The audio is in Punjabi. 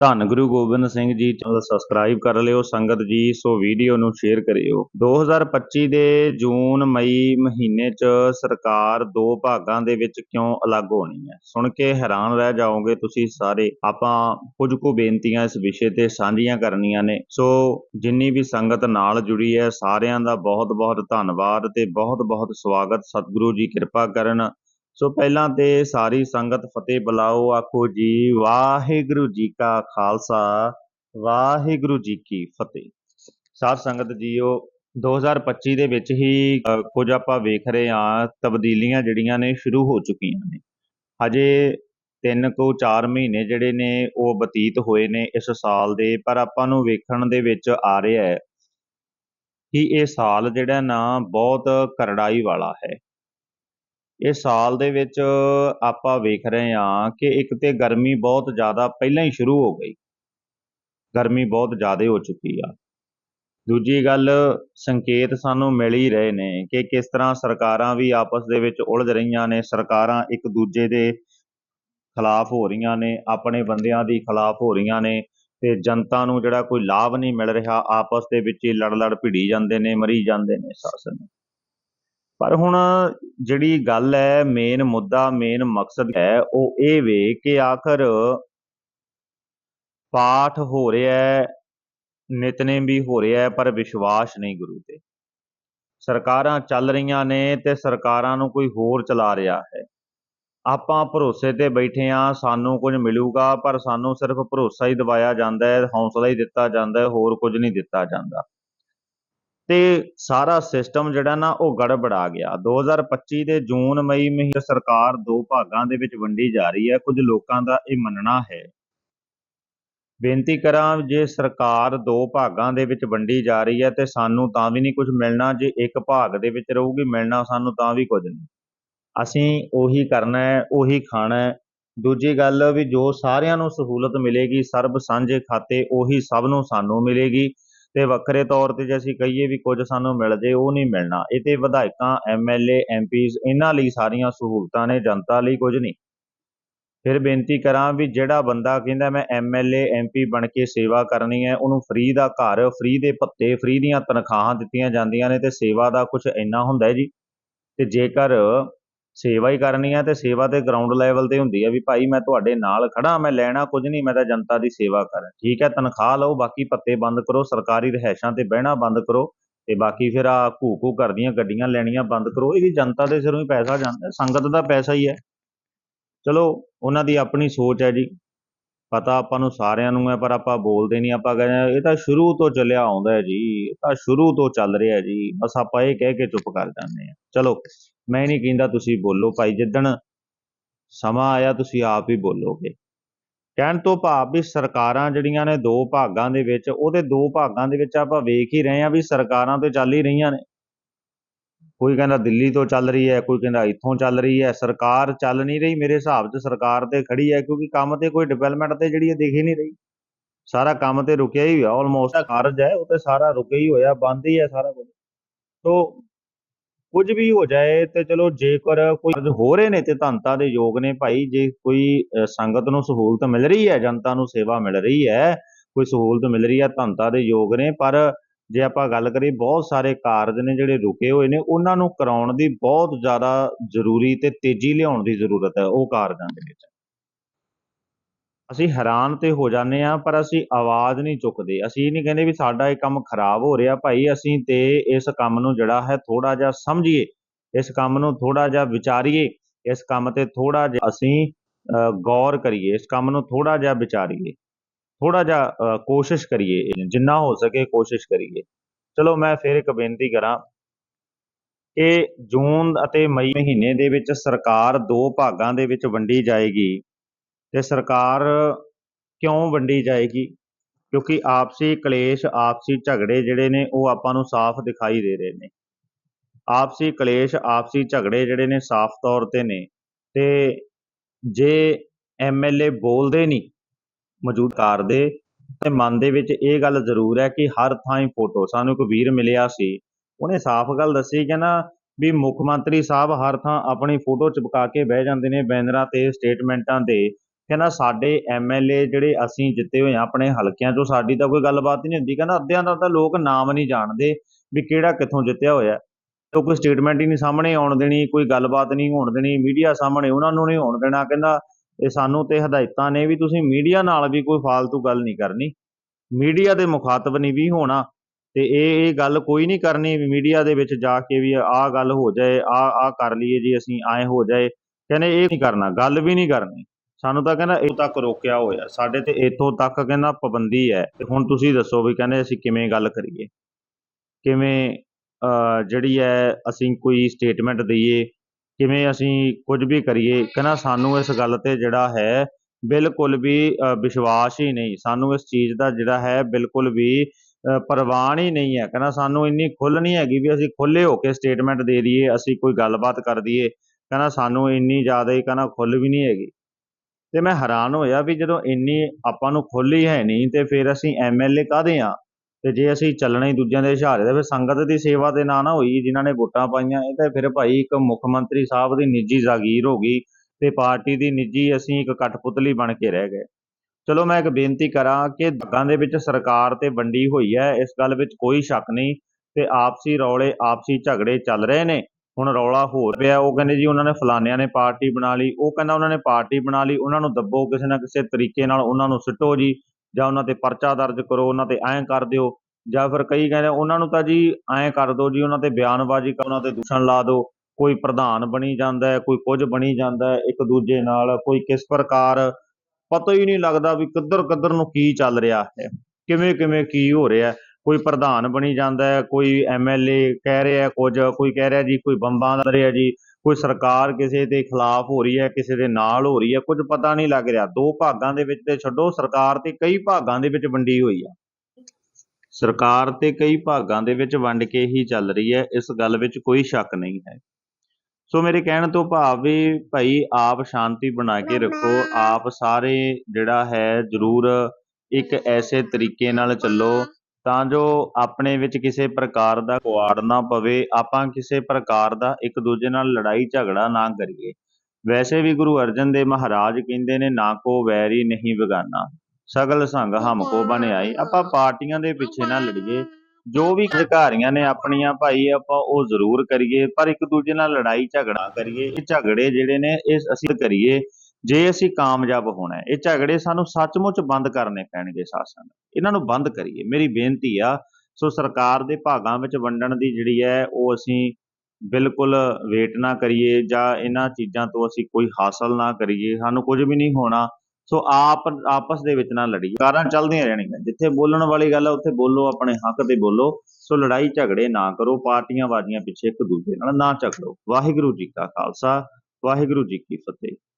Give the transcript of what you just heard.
ਧੰਨ ਗੁਰੂ ਗੋਬਿੰਦ ਸਿੰਘ ਜੀ, ਚੈਨਲ ਸਬਸਕ੍ਰਾਈਬ ਕਰ ਲਿਓ, ਸੰਗਤ ਜੀ, ਸੋ ਵੀਡੀਓ ਨੂੰ ਸ਼ੇਅਰ ਕਰਿਓ। 2025 ਦੇ ਜੂਨ, ਮਈ ਮਹੀਨੇ 'ਚ ਸਰਕਾਰ ਦੋ ਭਾਗਾਂ ਦੇ ਵਿੱਚ ਕਿਉਂ ਅਲੱਗ ਹੋਣੀ ਹੈ? ਸੁਣ ਕੇ ਹੈਰਾਨ ਰਹਿ ਜਾਓਗੇ ਤੁਸੀਂ ਸਾਰੇ। ਆਪਾਂ ਕੁਝ ਕੁ ਬੇਨਤੀਆਂ ਇਸ ਵਿਸ਼ੇ ਤੇ ਸਾਂਝੀਆਂ ਕਰਨੀਆਂ ਨੇ। ਸੋ ਜਿੰਨੀ ਵੀ ਸੰਗਤ ਨਾਲ ਜੁੜੀ ਹੈ, ਸਾਰਿਆਂ ਦਾ ਬਹੁਤ ਬਹੁਤ ਧੰਨਵਾਦ ਤੇ ਬਹੁਤ ਬਹੁਤ ਸਵਾਗਤ। ਸਤਿਗੁਰੂ ਜੀ ਕਿਰਪਾ ਕਰਨ। ਸੋ ਪਹਿਲਾਂ ਤੇ ਸਾਰੀ ਸੰਗਤ ਫਤਿਹ ਬੁਲਾਓ, ਆਖੋ ਜੀ, ਵਾਹਿਗੁਰੂ ਜੀ ਕਾ ਖਾਲਸਾ, ਵਾਹਿਗੁਰੂ ਜੀ ਕੀ ਫਤਿਹ। ਸਾਧ ਸੰਗਤ ਜੀਓ 2025 ਦੇ ਵਿੱਚ ਹੀ ਕੁਝ ਆਪਾਂ ਵੇਖ ਰਹੇ ਹਾਂ, ਤਬਦੀਲੀਆਂ ਜਿਹੜੀਆਂ ਨੇ ਸ਼ੁਰੂ ਹੋ ਚੁੱਕੀਆਂ ਨੇ। ਹਜੇ ਤਿੰਨ ਕੁ ਚਾਰ ਮਹੀਨੇ ਜਿਹੜੇ ਨੇ, ਉਹ ਬਤੀਤ ਹੋਏ ਨੇ ਇਸ ਸਾਲ ਦੇ, ਪਰ ਆਪਾਂ ਨੂੰ ਵੇਖਣ ਦੇ ਵਿੱਚ ਆ ਰਿਹਾ ਹੈ ਕਿ ਇਹ ਸਾਲ ਜਿਹੜਾ ਨਾ ਬਹੁਤ ਕਰੜਾਈ ਵਾਲਾ ਹੈ। ਇਹ ਸਾਲ ਦੇ ਵਿੱਚ ਆਪਾਂ ਵੇਖ ਰਹੇ ਹਾਂ ਕਿ ਇੱਕ ਤੇ ਗਰਮੀ ਬਹੁਤ ਜ਼ਿਆਦਾ ਪਹਿਲਾਂ ਹੀ ਸ਼ੁਰੂ ਹੋ ਗਈ। ਗਰਮੀ ਬਹੁਤ ਜ਼ਿਆਦਾ ਹੋ ਚੁੱਕੀ ਆ। ਦੂਜੀ ਗੱਲ, ਸੰਕੇਤ ਸਾਨੂੰ ਮਿਲ ਹੀ ਰਹੇ ਨੇ ਕਿ ਕਿਸ ਤਰ੍ਹਾਂ ਸਰਕਾਰਾਂ ਵੀ ਆਪਸ ਦੇ ਵਿੱਚ ਉਲਝ ਰਹੀਆਂ ਨੇ, ਸਰਕਾਰਾਂ ਇੱਕ ਦੂਜੇ ਦੇ ਖਿਲਾਫ ਹੋ ਰਹੀਆਂ ਨੇ, ਆਪਣੇ ਬੰਦਿਆਂ ਦੀ ਖਿਲਾਫ ਹੋ ਰਹੀਆਂ ਨੇ ਤੇ ਜਨਤਾ ਨੂੰ ਜਿਹੜਾ ਕੋਈ ਲਾਭ ਨਹੀਂ ਮਿਲ ਰਿਹਾ, ਆਪਸ ਦੇ ਵਿੱਚ ਹੀ ਲੜ ਲੜ ਭਿੜੀ ਜਾਂਦੇ ਨੇ, ਮਰੀ ਜਾਂਦੇ ਨੇ ਸ਼ਾਸਨ ਪਰ ਹੁਣ ਜਿਹੜੀ ਗੱਲ ਹੈ ਮੇਨ ਮੁੱਦਾ ਮੇਨ ਮਕਸਦ ਹੈ, ਉਹ ਇਹ ਵੇ ਕਿ ਆਖਰ ਪਾਠ ਹੋ ਰਿਹਾ ਹੈ, ਨਿਤਨੇਮ ਵੀ ਹੋ ਰਿਹਾ ਹੈ, ਪਰ ਵਿਸ਼ਵਾਸ ਨਹੀਂ ਗੁਰੂ ਤੇ। ਸਰਕਾਰਾਂ ਚੱਲ ਰਹੀਆਂ ਨੇ ਤੇ ਸਰਕਾਰਾਂ ਨੂੰ ਕੋਈ ਹੋਰ ਚਲਾ ਰਿਹਾ ਹੈ। ਆਪਾਂ ਭਰੋਸੇ ਤੇ ਬੈਠੇ ਆ ਸਾਨੂੰ ਕੁਝ ਮਿਲੂਗਾ, ਪਰ ਸਾਨੂੰ ਸਿਰਫ ਭਰੋਸਾ ਹੀ ਦਿਵਾਇਆ ਜਾਂਦਾ ਹੈ, ਹੌਸਲਾ ਹੀ ਦਿੱਤਾ ਜਾਂਦਾ ਹੈ, ਹੋਰ ਕੁਝ ਨਹੀਂ ਦਿੱਤਾ ਜਾਂਦਾ। ਤੇ ਸਾਰਾ ਸਿਸਟਮ ਜਿਹੜਾ ਨਾ ਉਹ ਗੜਬੜਾ ਗਿਆ। 2025 ਦੇ ਜੂਨ, ਮਈ ਮਹੀਨੇ ਸਰਕਾਰ ਦੋ ਭਾਗਾਂ ਦੇ ਵਿੱਚ ਵੰਡੀ ਜਾ ਰਹੀ ਹੈ। ਕੁਝ ਲੋਕਾਂ ਦਾ ਇਹ ਮੰਨਣਾ ਹੈ। ਬੇਨਤੀ ਕਰਾਂ ਜੇ ਸਰਕਾਰ ਦੋ ਭਾਗਾਂ ਦੇ ਵਿੱਚ ਵੰਡੀ ਜਾ ਰਹੀ ਹੈ ਤੇ ਸਾਨੂੰ ਤਾਂ ਵੀ ਨਹੀਂ ਕੁਝ ਮਿਲਣਾ। ਜੇ ਇੱਕ ਭਾਗ ਦੇ ਵਿੱਚ ਰਹੂਗੀ, ਮਿਲਣਾ ਸਾਨੂੰ ਤਾਂ ਵੀ ਕੁਝ ਨਹੀਂ। ਅਸੀਂ ਉਹੀ ਕਰਨਾ ਹੈ, ਉਹੀ ਖਾਣਾ ਹੈ। ਦੂਜੀ ਗੱਲ ਵੀ ਜੋ ਸਾਰਿਆਂ ਨੂੰ ਸਹੂਲਤ ਮਿਲੇਗੀ ਸਰਬ ਸਾਂਝੇ ਖਾਤੇ ਉਹੀ ਸਭ ਨੂੰ ਸਾਨੂੰ ਮਿਲੇਗੀ। ਤੇ ਵੱਖਰੇ ਤੌਰ ਤੇ ਜੇ ਅਸੀਂ ਕਹੀਏ ਵੀ ਕੁਝ ਸਾਨੂੰ ਮਿਲ ਜੇ, ਉਹ ਨਹੀਂ ਮਿਲਣਾ। ਇਹ ਤੇ ਵਿਧਾਇਕਾਂ ਐਮਐਲਏ ਐਮਪੀਜ਼ ਇਹਨਾਂ ਲਈ ਸਾਰੀਆਂ ਸਹੂਲਤਾਂ ਨੇ, ਜਨਤਾ ਲਈ ਕੁਝ ਨਹੀਂ। ਫਿਰ ਬੇਨਤੀ ਕਰਾਂ ਵੀ ਜਿਹੜਾ ਬੰਦਾ ਕਹਿੰਦਾ ਮੈਂ ਐਮਐਲਏ ਐਮਪੀ ਬਣ ਕੇ ਸੇਵਾ ਕਰਨੀ ਹੈ, ਉਹਨੂੰ ਫ੍ਰੀ ਦਾ ਘਰ, ਫ੍ਰੀ ਦੇ ਭੱਤੇ, ਫ੍ਰੀ ਦੀਆਂ ਤਨਖਾਹਾਂ ਦਿੱਤੀਆਂ ਜਾਂਦੀਆਂ ਨੇ ਤੇ ਸੇਵਾ ਦਾ ਕੁਝ ਇੰਨਾ ਹੁੰਦਾ ਜੀ। ਤੇ ਜੇਕਰ ਸੇਵਾ ਹੀ ਕਰਨੀ ਹੈ ਤੇ ਸੇਵਾ ਤੇ ਗਰਾਊਂਡ ਲੈਵਲ ਤੇ ਹੁੰਦੀ ਹੈ ਵੀ ਭਾਈ ਮੈਂ ਤੁਹਾਡੇ ਨਾਲ ਖੜਾ ਮੈਂ ਲੈਣਾ ਕੁਝ ਨਹੀਂ ਮੈਂ ਤਾਂ ਜਨਤਾ ਦੀ ਸੇਵਾ ਕਰ ਠੀਕ ਹੈ ਤਨਖਾਹ ਲਓ ਬਾਕੀ ਪੱਤੇ ਬੰਦ ਕਰੋ ਸਰਕਾਰੀ ਰਹਿਸ਼ਾਂ ਤੇ ਬਹਿਣਾ ਬੰਦ ਕਰੋ ਤੇ ਬਾਕੀ ਫਿਰ ਆ ਘੂ ਘੂ ਕਰਦੀਆਂ ਗੱਡੀਆਂ ਲੈਣੀਆਂ ਬੰਦ ਕਰੋ। ਇਹ ਵੀ ਜਨਤਾ ਦੇ ਸਿਰੋਂ ਹੀ ਪੈਸਾ ਜਾਂਦਾ ਸੰਗਤ ਦਾ ਪੈਸਾ ਹੀ ਹੈ। ਚਲੋ ਉਹਨਾਂ ਦੀ ਆਪਣੀ ਸੋਚ ਹੈ ਜੀ। ਪਤਾ ਆਪਾਂ ਨੂੰ ਸਾਰਿਆਂ ਨੂੰ ਹੈ ਪਰ ਆਪਾਂ ਬੋਲਦੇ ਨਹੀਂ ਆਪਾਂ ਕਹਿੰਦੇ ਹਾਂ, ਇਹ ਤਾਂ ਸ਼ੁਰੂ ਤੋਂ ਚੱਲਿਆ ਆਉਂਦਾ ਹੈ ਜੀ ਇਹ ਤਾਂ ਸ਼ੁਰੂ ਤੋਂ ਚੱਲ ਰਿਹਾ ਜੀ। ਬਸ ਆਪਾਂ ਇਹ ਕਹਿ ਕੇ ਚੁੱਪ ਕਰ ਜਾਂਦੇ ਹਾਂ। ਚਲੋ। ਮੈਂ ਨਹੀਂ ਕਹਿੰਦਾ ਤੁਸੀਂ ਬੋਲੋ ਭਾਈ ਜਿੱਦਣ ਸਮਾਂ ਆਇਆ ਤੁਸੀਂ ਆਪ ਹੀ ਬੋਲੋਗੇ। ਕਹਿਣ ਤੋਂ ਭਾਵ ਵੀ ਸਰਕਾਰਾਂ ਜਿਹੜੀਆਂ ਨੇ ਦੋ ਭਾਗਾਂ ਦੇ ਵਿੱਚ ਉਹਦੇ ਦੋ ਭਾਗਾਂ ਦੇ ਵਿੱਚ ਆਪਾਂ ਵੇਖ ਹੀ ਰਹੇ ਹਾਂ ਵੀ ਸਰਕਾਰਾਂ ਤੇ ਚੱਲ ਹੀ ਰਹੀਆਂ ਨੇ। ਕੋਈ ਕਹਿੰਦਾ ਦਿੱਲੀ ਤੋਂ ਚੱਲ ਰਹੀ ਹੈ ਕੋਈ ਕਹਿੰਦਾ ਇੱਥੋਂ ਚੱਲ ਰਹੀ ਹੈ ਸਰਕਾਰ ਚੱਲ ਨਹੀਂ ਰਹੀ ਮੇਰੇ ਹਿਸਾਬ 'ਚ ਸਰਕਾਰ ਤੇ ਖੜੀ ਹੈ ਕਿਉਂਕਿ ਕੰਮ ਤੇ ਕੋਈ ਡਿਵੈਲਪਮੈਂਟ ਤੇ ਜਿਹੜੀ ਹੈ ਦਿਖ ਹੀ ਨਹੀਂ ਰਹੀ। ਸਾਰਾ ਕੰਮ ਤੇ ਰੁਕਿਆ ਹੀ ਹੋਇਆ ਆਲਮੋਸਟ ਕਾਰਜ ਹੈ ਉਹ ਤੇ ਸਾਰਾ ਰੁਕਿਆ ਹੀ ਹੋਇਆ ਬੰਦ ਹੀ ਹੈ ਸਾਰਾ ਕੁਝ ਤੋਂ ਕੁਝ ਵੀ ਹੋ ਜਾਏ ਤੇ ਚਲੋ ਜੇਕਰ ਕੋਈ ਹੋ ਰਹੇ ਨੇ ਤੇ ਧੰਨਤਾ ਦੇ ਯੋਗ ਨੇ ਭਾਈ, ਜੇ ਕੋਈ ਸੰਗਤ ਨੂੰ ਸਹੂਲਤ ਮਿਲ ਰਹੀ ਹੈ, ਜਨਤਾ ਨੂੰ ਸੇਵਾ ਮਿਲ ਰਹੀ ਹੈ, ਕੋਈ ਸਹੂਲਤ ਮਿਲ ਰਹੀ ਹੈ, ਧੰਨਤਾ ਦੇ ਯੋਗ ਨੇ, ਪਰ ਜੇ ਆਪਾਂ ਗੱਲ ਕਰੀਏ ਬਹੁਤ ਸਾਰੇ ਕਾਰਜ ਨੇ ਜਿਹੜੇ ਰੁਕੇ ਹੋਏ ਨੇ, ਉਹਨਾਂ ਨੂੰ ਕਰਾਉਣ ਦੀ ਬਹੁਤ ਜ਼ਿਆਦਾ ਜ਼ਰੂਰੀ ਤੇ ਤੇਜ਼ੀ ਲਿਆਉਣ ਦੀ ਜ਼ਰੂਰਤ ਹੈ ਉਹ ਕਾਰਜਾਂ ਦੇ ਵਿੱਚ। ਅਸੀਂ ਹੈਰਾਨ ਤੇ ਹੋ ਜਾਂਦੇ ਆ ਪਰ ਅਸੀਂ ਆਵਾਜ਼ ਨਹੀਂ ਚੁੱਕਦੇ। ਅਸੀਂ ਇਹ ਨਹੀਂ ਕਹਿੰਦੇ ਵੀ ਸਾਡਾ ਇਹ ਕੰਮ ਖਰਾਬ ਹੋ ਰਿਹਾ ਭਾਈ ਅਸੀਂ ਤੇ ਇਸ ਕੰਮ ਨੂੰ ਜਿਹੜਾ ਹੈ ਥੋੜਾ ਜਿਹਾ ਸਮਝੀਏ ਇਸ ਕੰਮ ਨੂੰ ਥੋੜਾ ਜਿਹਾ ਵਿਚਾਰੀਏ ਇਸ ਕੰਮ ਤੇ ਥੋੜਾ ਜਿਹਾ ਅਸੀਂ ਅ, ਗੌਰ ਕਰੀਏ ਇਸ ਕੰਮ ਨੂੰ ਥੋੜਾ ਜਿਹਾ ਵਿਚਾਰੀਏ ਥੋੜਾ ਜਿਹਾ ਕੋਸ਼ਿਸ਼ ਕਰੀਏ ਜਿੰਨਾ ਹੋ ਸਕੇ ਕੋਸ਼ਿਸ਼ ਕਰੀਏ। ਚਲੋ ਮੈਂ ਫਿਰ ਇੱਕ ਬੇਨਤੀ ਕਰਾਂ ਕਿ ਜੂਨ ਅਤੇ ਮਈ ਮਹੀਨੇ ਦੇ ਵਿੱਚ ਸਰਕਾਰ ਦੋ ਭਾਗਾਂ ਦੇ ਵਿੱਚ ਵੰਡੀ ਜਾਏਗੀ। ਤੇ ਸਰਕਾਰ ਕਿਉਂ ਵੰਡੀ ਜਾਏਗੀ? ਕਿਉਂਕਿ ਆਪਸੀ ਕਲੇਸ਼, ਆਪਸੀ ਝਗੜੇ ਜਿਹੜੇ ਨੇ, ਉਹ ਆਪਾਂ ਨੂੰ ਸਾਫ਼ ਦਿਖਾਈ ਦੇ ਰਹੇ ਨੇ। ਆਪਸੀ ਕਲੇਸ਼, ਆਪਸੀ ਝਗੜੇ ਜਿਹੜੇ ਨੇ, ਸਾਫ਼ ਤੌਰ ਤੇ ਨੇ। ਤੇ ਜੇ ਐਮਐਲਏ ਬੋਲਦੇ ਨਹੀਂ, ਮੌਜੂਦ ਕਾਰ ਦੇ, ਤੇ ਮਨ ਦੇ ਵਿੱਚ ਇਹ ਗੱਲ ਜ਼ਰੂਰ ਹੈ ਕਿ ਹਰ ਥਾਂ ਹੀ ਫੋਟੋ, ਸਾਨੂੰ ਇੱਕ ਵੀਰ ਮਿਲਿਆ ਸੀ। ਉਹਨੇ ਸਾਫ਼ ਗੱਲ ਦੱਸੀ ਕਿ ਨਾ ਵੀ ਮੁੱਖ ਮੰਤਰੀ ਸਾਹਿਬ ਹਰ ਥਾਂ ਆਪਣੀ ਫੋਟੋ ਚਿਪਕਾ ਕੇ ਬਹਿ ਜਾਂਦੇ ਨੇ ਬੈਨਰਾਂ ਤੇ ਸਟੇਟਮੈਂਟਾਂ ਤੇ। ਕਹਿੰਦਾ ਸਾਡੇ ਐਮਐਲਏ ਜਿਹੜੇ ਅਸੀਂ ਜਿੱਤੇ ਹੋਏ ਆ ਆਪਣੇ ਹਲਕਿਆਂ ਚੋਂ, ਸਾਡੀ ਤਾਂ ਕੋਈ ਗੱਲਬਾਤ ਨਹੀਂ ਹੁੰਦੀ ਕਹਿੰਦਾ ਅੱਧਿਆਂ ਦਾ ਤਾਂ ਲੋਕ ਨਾਮ ਨਹੀਂ ਜਾਣਦੇ ਵੀ ਕਿਹੜਾ ਕਿੱਥੋਂ ਜਿੱਤਿਆ ਹੋਇਆ। ਤੋ ਕੋਈ ਸਟੇਟਮੈਂਟ ਹੀ ਨਹੀਂ ਸਾਹਮਣੇ ਆਉਣ ਦੇਣੀ, ਕੋਈ ਗੱਲਬਾਤ ਨਹੀਂ ਹੋਣ ਦੇਣੀ ਮੀਡੀਆ ਸਾਹਮਣੇ ਉਹਨਾਂ ਨੂੰ ਨਹੀਂ ਹੋਣ ਦੇਣਾ ਕਹਿੰਦਾ ਇਹ ਸਾਨੂੰ ਤੇ ਹਦਾਇਤਾਂ ਨੇ ਵੀ ਤੁਸੀਂ ਮੀਡੀਆ ਨਾਲ ਵੀ ਕੋਈ ਫਾਲਤੂ ਗੱਲ ਨਹੀਂ ਕਰਨੀ। ਮੀਡੀਆ ਦੇ ਮੁਖਾਤਬ ਨਹੀਂ ਵੀ ਹੋਣਾ, ਤੇ ਇਹ ਇਹ ਗੱਲ ਕੋਈ ਨਹੀਂ ਕਰਨੀ ਵੀ ਮੀਡੀਆ ਦੇ ਵਿੱਚ ਜਾ ਕੇ ਵੀ ਆਹ ਗੱਲ ਹੋ ਜਾਏ, ਆਹ ਆਹ ਕਰ ਲਈਏ ਜੀ, ਅਸੀਂ ਐਂ ਹੋ ਜਾਏ। ਕਹਿੰਦੇ ਇਹ ਨਹੀਂ ਕਰਨਾ, ਗੱਲ ਵੀ ਨਹੀਂ ਕਰਨੀ। ਸਾਨੂੰ ਤਾਂ ਕਹਿੰਦਾ ਇਹ ਤੱਕ ਰੋਕਿਆ ਹੋਇਆ। ਸਾਡੇ ਤੇ ਇੱਥੋਂ ਤੱਕ ਕਹਿੰਦਾ ਪਾਬੰਦੀ ਹੈ। ਤੇ ਹੁਣ ਤੁਸੀਂ ਦੱਸੋ ਵੀ ਕਹਿੰਦੇ ਅਸੀਂ ਕਿਵੇਂ ਗੱਲ ਕਰੀਏ? ਕਿਵੇਂ ਜਿਹੜੀ ਹੈ ਅਸੀਂ ਕੋਈ ਸਟੇਟਮੈਂਟ ਦਈਏ? ਕਿਵੇਂ ਅਸੀਂ ਕੁਝ ਵੀ ਕਰੀਏ? ਕਹਿੰਦਾ ਸਾਨੂੰ ਇਸ ਗੱਲ ਤੇ ਜਿਹੜਾ ਹੈ ਬਿਲਕੁਲ ਵੀ ਵਿਸ਼ਵਾਸ ਹੀ ਨਹੀਂ। ਸਾਨੂੰ ਇਸ ਚੀਜ਼ ਦਾ ਜਿਹੜਾ ਹੈ ਬਿਲਕੁਲ ਵੀ ਅਹ, ਪ੍ਰਵਾਨ ਹੀ ਨਹੀਂ ਹੈ। ਕਹਿੰਦਾ ਸਾਨੂੰ ਇੰਨੀ ਖੁੱਲ੍ਹ ਨਹੀਂ ਹੈਗੀ ਵੀ ਅਸੀਂ ਖੁੱਲੇ ਹੋ ਕੇ ਸਟੇਟਮੈਂਟ ਦੇ ਦਈਏ ਅਸੀਂ ਕੋਈ ਗੱਲਬਾਤ ਕਰ ਦਈਏ। ਕਹਿੰਦਾ ਸਾਨੂੰ ਇੰਨੀ ਜ਼ਿਆਦਾ ਹੀ ਕਹਿੰਦਾ ਖੁੱਲ੍ਹ ਵੀ ਨਹੀਂ ਹੈਗੀ। ਤੇ ਮੈਂ ਹੈਰਾਨ ਹੋਇਆ ਵੀ ਜਦੋਂ ਇੰਨੀ ਆਪਾਂ ਨੂੰ ਖੁੱਲ੍ਹ ਹੈ ਨਹੀਂ ਤੇ ਫਿਰ ਅਸੀਂ ਐਮਐਲਏ ਕਾਹਦੇ ਆ ਤੇ ਜੇ ਅਸੀਂ ਚੱਲਣਾ ਹੀ ਦੂਜਿਆਂ ਦੇ ਇਸ਼ਾਰੇ ਤੇ, ਫਿਰ ਸੰਗਤ ਦੀ ਸੇਵਾ ਦੇ ਨਾਂ ਨਾ ਹੋਈ ਜਿਨ੍ਹਾਂ ਨੇ ਵੋਟਾਂ ਪਾਈਆਂ, ਇਹ ਤਾਂ ਫਿਰ ਭਾਈ ਇੱਕ ਮੁੱਖ ਮੰਤਰੀ ਸਾਹਿਬ ਦੀ ਨਿੱਜੀ ਜਾਗੀਰ ਹੋ ਗਈ ਤੇ ਪਾਰਟੀ ਦੀ ਨਿੱਜੀ ਅਸੀਂ ਇੱਕ ਕਠਪੁਤਲੀ ਬਣ ਕੇ ਰਹਿ ਗਏ। ਚਲੋ ਮੈਂ ਇੱਕ ਬੇਨਤੀ ਕਰਾਂ ਕਿ ਦਾਗਾਂ ਦੇ ਵਿੱਚ ਸਰਕਾਰ ਤੇ ਵੰਡੀ ਹੋਈ ਹੈ, ਇਸ ਗੱਲ ਵਿੱਚ ਕੋਈ ਸ਼ੱਕ ਨਹੀਂ ਤੇ ਆਪਸੀ ਰੌਲੇ, ਆਪਸੀ ਝਗੜੇ ਚੱਲ ਰਹੇ ਨੇ। ਹੁਣ ਰੌਲਾ ਹੋਰ ਪਿਆ, ਉਹ ਕਹਿੰਦੇ ਜੀ ਉਹਨਾਂ ਨੇ ਫਲਾਨਿਆਂ ਨੇ ਪਾਰਟੀ ਬਣਾ ਲਈ, ਉਹ ਕਹਿੰਦਾ ਉਹਨਾਂ ਨੇ ਪਾਰਟੀ ਬਣਾ ਲਈ, ਉਹਨਾਂ ਨੂੰ ਦੱਬੋ ਕਿਸੇ ਨਾ ਕਿਸੇ ਤਰੀਕੇ ਨਾਲ, ਉਹਨਾਂ ਨੂੰ ਸਿੱਟੋ ਜੀ, ਜਾਂ ਉਹਨਾਂ ਤੇ ਪਰਚਾ ਦਰਜ ਕਰੋ, ਉਹਨਾਂ ਤੇ ਐਂ ਕਰ ਦਿਓ, ਜਾਂ ਫਿਰ ਕਈ ਕਹਿੰਦੇ ਉਹਨਾਂ ਨੂੰ ਤਾਂ ਜੀ ਐਂ ਕਰ ਦਿਓ ਜੀ, ਉਹਨਾਂ ਤੇ ਬਿਆਨਬਾਜ਼ੀ ਕਰੋ, ਉਹਨਾਂ ਤੇ ਦੂਸ਼ਣ ਲਾ ਦਿਓ, ਕੋਈ ਪ੍ਰਧਾਨ ਬਣੀ ਜਾਂਦਾ ਕੋਈ ਕੁਝ ਬਣੀ ਜਾਂਦਾ ਇੱਕ ਦੂਜੇ ਨਾਲ, ਕੋਈ ਕਿਸ ਪ੍ਰਕਾਰ, ਪਤਾ ਹੀ ਨਹੀਂ ਲੱਗਦਾ ਵੀ ਕਿੱਧਰ ਕਿੱਧਰ ਨੂੰ ਕੀ ਚੱਲ ਰਿਹਾ ਹੈ ਕਿਵੇਂ ਕਿਵੇਂ ਕੀ ਹੋ ਰਿਹਾ ਕੋਈ ਪ੍ਰਧਾਨ ਬਣੀ ਜਾਂਦਾ ਹੈ ਕੋਈ ਐਮਐਲਏ ਕਹਿ ਰਿਹਾ ਕੁਝ ਕੋਈ ਕਹਿ ਰਿਹਾ ਜੀ ਕੋਈ ਬੰਬਾਂ ਦਾ ਰਿਹਾ ਜੀ ਕੋਈ ਸਰਕਾਰ ਕਿਸੇ ਦੇ ਖਿਲਾਫ ਹੋ ਰਹੀ ਹੈ ਕਿਸੇ ਦੇ ਨਾਲ ਹੋ ਰਹੀ ਹੈ ਕੁਝ ਪਤਾ ਨਹੀਂ ਲੱਗ ਰਿਹਾ। ਦੋ ਭਾਗਾਂ ਦੇ ਵਿੱਚ ਤੇ ਛੱਡੋ ਸਰਕਾਰ ਤੇ ਕਈ ਭਾਗਾਂ ਦੇ ਵਿੱਚ ਵੰਡੀ ਹੋਈ ਆ। ਸਰਕਾਰ ਤੇ ਕਈ ਭਾਗਾਂ ਦੇ ਵਿੱਚ ਵੰਡ ਕੇ ਹੀ ਚੱਲ ਰਹੀ ਹੈ ਇਸ ਗੱਲ ਵਿੱਚ ਕੋਈ ਸ਼ੱਕ ਨਹੀਂ ਹੈ। ਸੋ ਮੇਰੇ ਕਹਿਣ ਤੋਂ ਭਾਵ ਵੀ ਭਾਈ ਆਪ ਸ਼ਾਂਤੀ ਬਣਾ ਕੇ ਰੱਖੋ ਆਪ ਸਾਰੇ ਜਿਹੜਾ ਹੈ ਜ਼ਰੂਰ ਇੱਕ ਐਸੇ ਤਰੀਕੇ ਨਾਲ ਚੱਲੋ ਤਾਂ ਜੋ ਆਪਣੇ ਵਿੱਚ ਕਿਸੇ ਪ੍ਰਕਾਰ ਦਾ ਕੁਆੜ ਨਾ ਪਵੇ, ਆਪਾਂ ਕਿਸੇ ਪ੍ਰਕਾਰ ਦਾ ਇੱਕ ਦੂਜੇ ਨਾਲ ਲੜਾਈ, ਝਗੜਾ ਨਾ ਕਰੀਏ। ਵੈਸੇ ਵੀ ਗੁਰੂ ਅਰਜਨ ਦੇਵ ਮਹਾਰਾਜ ਕਹਿੰਦੇ ਨੇ, ਨਾ ਕੋ ਵੈਰੀ ਨਹੀਂ ਬਗਾਨਾ। ਸਗਲ ਸੰਗ ਹਮਕੋ ਬਣਾਈ ਆਪਾਂ ਪਾਰਟੀਆਂ ਦੇ ਪਿੱਛੇ ਨਾ ਲੜੀਏ। ਜੋ ਵੀ ਅਧਿਕਾਰੀਆਂ ਨੇ ਆਪਣੀਆਂ ਭਾਈ, ਆਪਾਂ ਉਹ ਜ਼ਰੂਰ ਕਰੀਏ। ਪਰ ਇੱਕ ਦੂਜੇ ਨਾਲ ਲੜਾਈ, ਝਗੜਾ ਕਰੀਏ। ਇਹ ਝਗੜੇ ਜਿਹੜੇ ਨੇ, ਇਹ ਅਸੀਂ ਕਰੀਏ। ਜੇ ਅਸੀਂ ਕਾਮਯਾਬ ਹੋਣਾ ਇਹ ਝਗੜੇ ਸਾਨੂੰ ਸੱਚਮੁੱਚ ਬੰਦ ਕਰਨੇ ਪੈਣਗੇ ਸ਼ਾਸਨ। ਇਹਨਾਂ ਨੂੰ ਬੰਦ ਕਰੀਏ। ਮੇਰੀ ਬੇਨਤੀ ਆ, ਸੋ ਸਰਕਾਰ ਦੇ ਭਾਗਾਂ ਵਿੱਚ ਵੰਡਣ ਦੀ ਜਿਹੜੀ ਹੈ, ਉਹ ਅਸੀਂ ਬਿਲਕੁਲ ਵੇਟ ਨਾ ਕਰੀਏ ਜਾਂ ਇਹਨਾਂ ਚੀਜ਼ਾਂ ਤੋਂ ਅਸੀਂ ਕੋਈ ਹਾਸਲ ਨਾ ਕਰੀਏ। ਸਾਨੂੰ ਕੁਝ ਵੀ ਨਹੀਂ ਹੋਣਾ, ਸੋ ਆਪ, ਆਪਸ ਦੇ ਵਿੱਚ ਨਾ ਲੜੀਏ। ਕਾਰਾਂ ਚੱਲਦੀਆਂ ਰਹਿਣਗੀਆਂ। ਜਿੱਥੇ ਬੋਲਣ ਵਾਲੀ ਗੱਲ ਹੈ ਉੱਥੇ ਬੋਲੋ, ਆਪਣੇ ਹੱਕ ਤੇ ਬੋਲੋ। ਸੋ ਲੜਾਈ ਝਗੜੇ ਨਾ ਕਰੋ, ਪਾਰਟੀਆਂ ਬਾਜ਼ੀਆਂ ਪਿੱਛੇ ਇੱਕ ਦੂਜੇ ਨਾਲ ਨਾ ਝਗੜੋ। ਵਾਹਿਗੁਰੂ ਜੀ ਕਾ ਖਾਲਸਾ, ਵਾਹਿਗੁਰੂ ਜੀ ਕੀ ਫਤਿਹ।